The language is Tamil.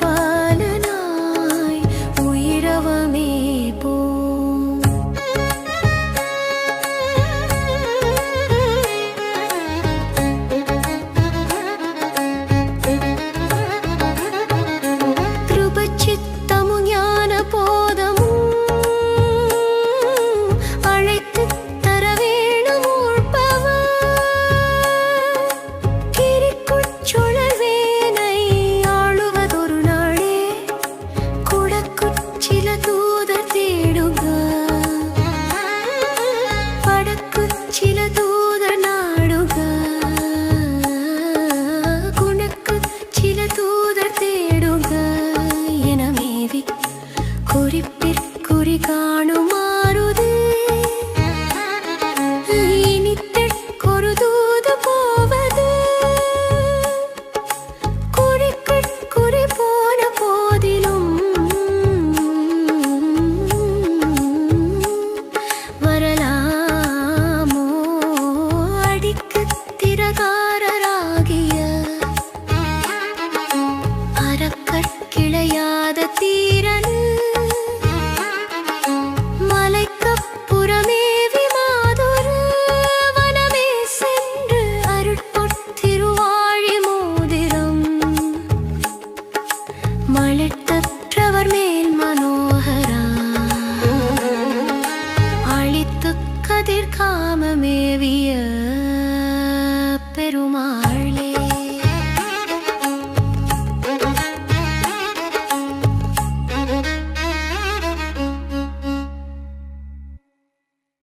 பாலனாய் உயிரவமே போ చిలతో